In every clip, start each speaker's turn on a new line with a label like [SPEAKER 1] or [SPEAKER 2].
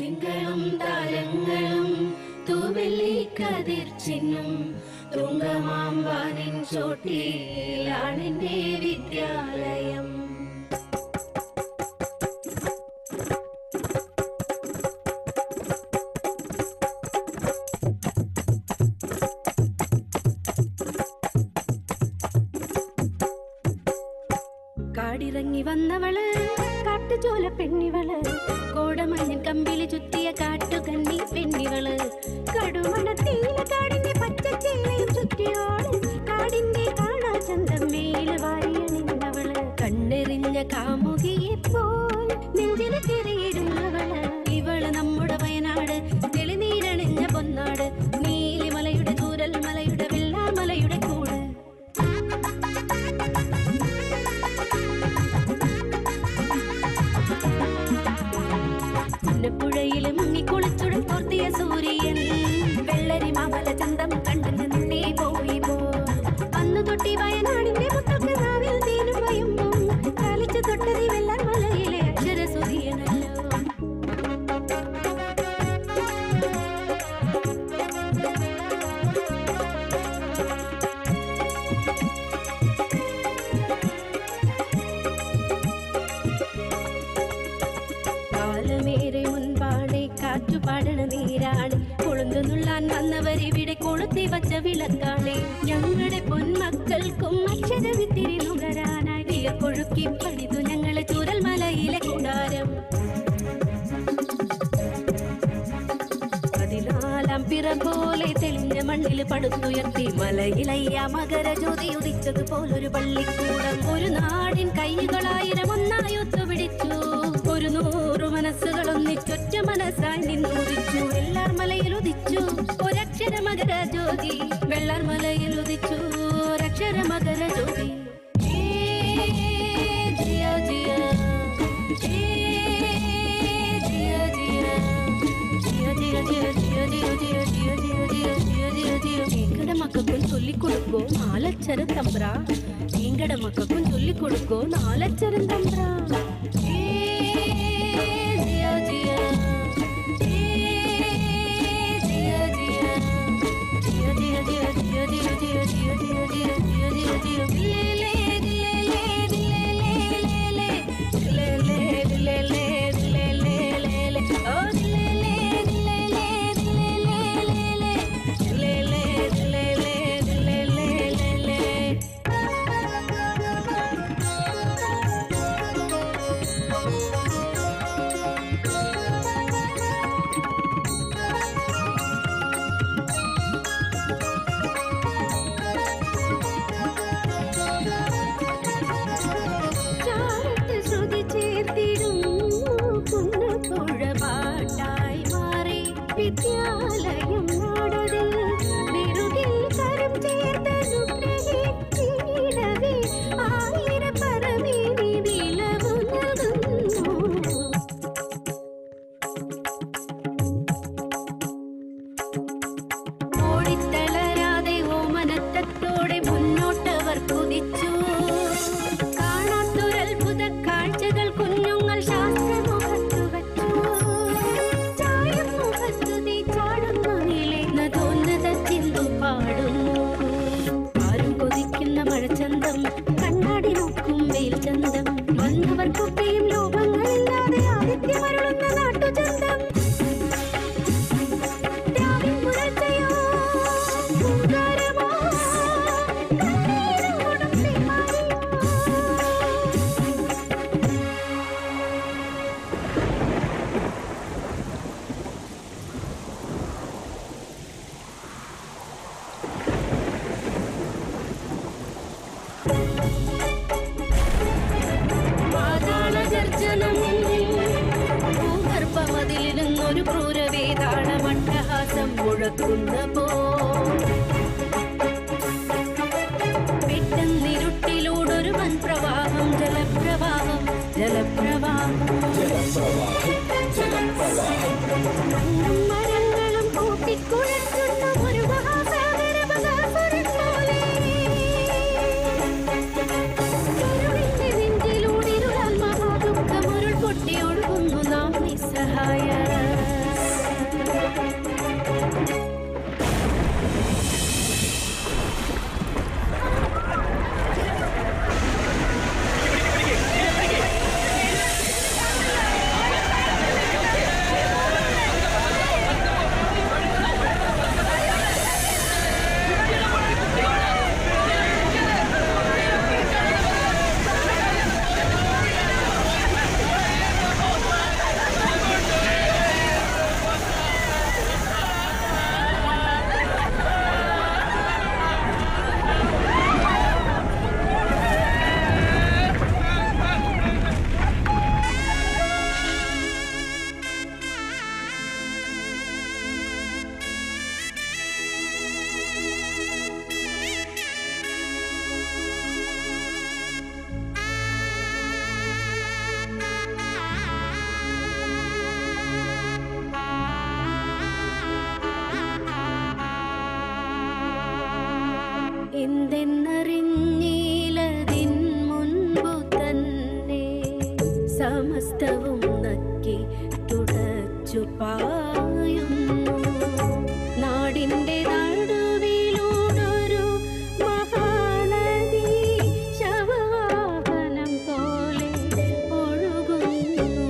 [SPEAKER 1] തിങ്കളും താരങ്ങളും തൂവെള്ളി കതിർ ചിന്നും തുങ്കമാമ്പാനിൻ ചോട്ടിലാണെന്റെ വിദ്യാലയം. കാടിറങ്ങി വന്നവൾ കാട്ടുചോല പെണ്ണിവള് കോടമഞ്ഞൻ കമ്പിളി ചുറ്റിയ കാട്ടുകന്നി കാലമേറെ മുൻപാടെ കാറ്റു പാടണ നീരാണ് കൊളുന്തു നുള്ളാൻ വന്നവരിവിടെ കൊളുത്തി വച്ച വിളക്കാണ് ഞങ്ങളുടെ പൊന്മക്കൾക്കും അക്ഷരവിത്തിരി നുകരാനായി. കൊഴുക്കി പണിതു ഞങ്ങളെ ചുരൽ മലയിലെ കൂടാരം. പതിനാലാം പിറ പോലെ തെളിഞ്ഞ മണ്ണിൽ പടുത്തുയർത്തി മലയിലയ്യ മകര ജ്യോതി ഉദിച്ചതുപോലൊരു പള്ളിക്കൂടം. ഒരു നാടിൻ കൈകളായിരം ഒന്നായി മനസ്സുകൾ ഒന്നിച്ചൊറ്റ മനസ്സായി നിന്നുദിച്ചു വെള്ളാർ മലയിൽ ഉദിച്ചു ഒരക്ഷര മകര ജ്യോതി വെള്ളാർ മലയിൽ ഉദിച്ചു ഒരക്ഷര മകര ജ്യോതി ഏ, ജിയ, ജിയ. ഏ, ജിയ, ജിയ. எங்கட மக்களுக்கும் சொல்லிக் கொடுக்கோ நாலச்சர தம்பரா எங்கட மக்களுக்கும் சொல்லிக் கொடுக்கோ நாலச்சரம் தம்பரா ஏ, remember. സമസ്തവും നക്കി തുടച്ചു പായുന്നു. നാടിന്റെ നടുവിലൂടൊരു മഹാനദി ശവവാഹനം പോലെ ഒഴുകുന്നു.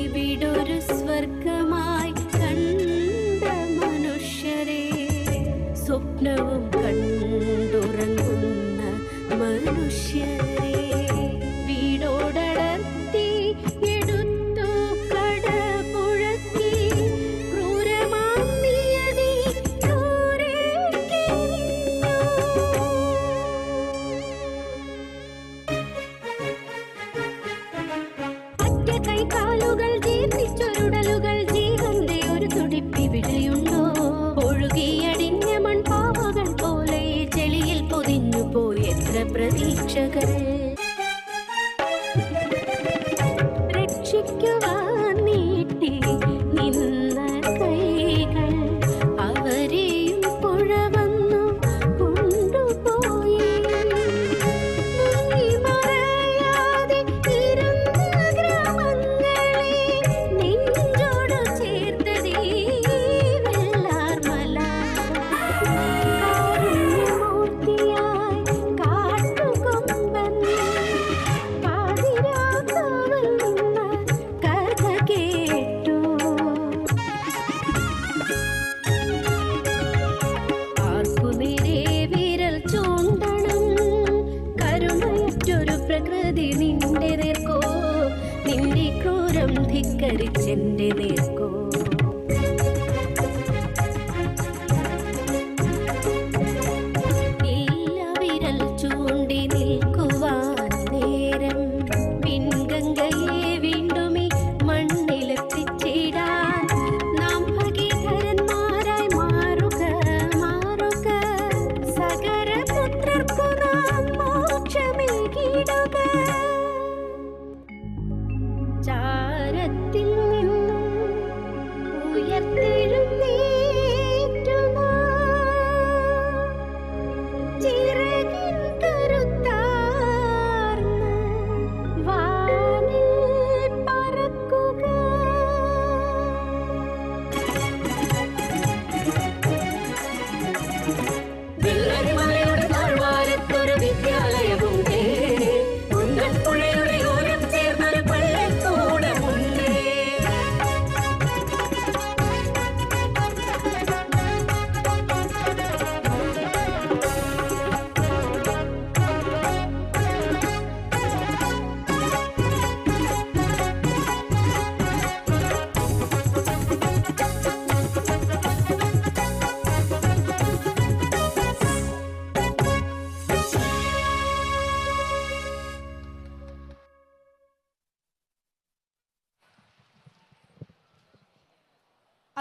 [SPEAKER 1] ഇവിടൊരു സ്വർഗമായി കണ്ട മനുഷ്യരെ സ്വപ്നവും പ്രതീക്ഷകൾ. രക്ഷിക്കുവാൻ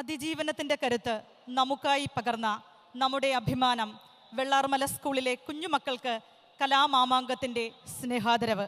[SPEAKER 2] അതിജീവനത്തിന്റെ കരുത്ത് നമുക്കായി പകർന്ന നമ്മുടെ അഭിമാനം വെള്ളാർമല സ്കൂളിലെ കുഞ്ഞുമക്കൾക്ക് കലാമാമാങ്കത്തിന്റെ സ്നേഹാദരവ്.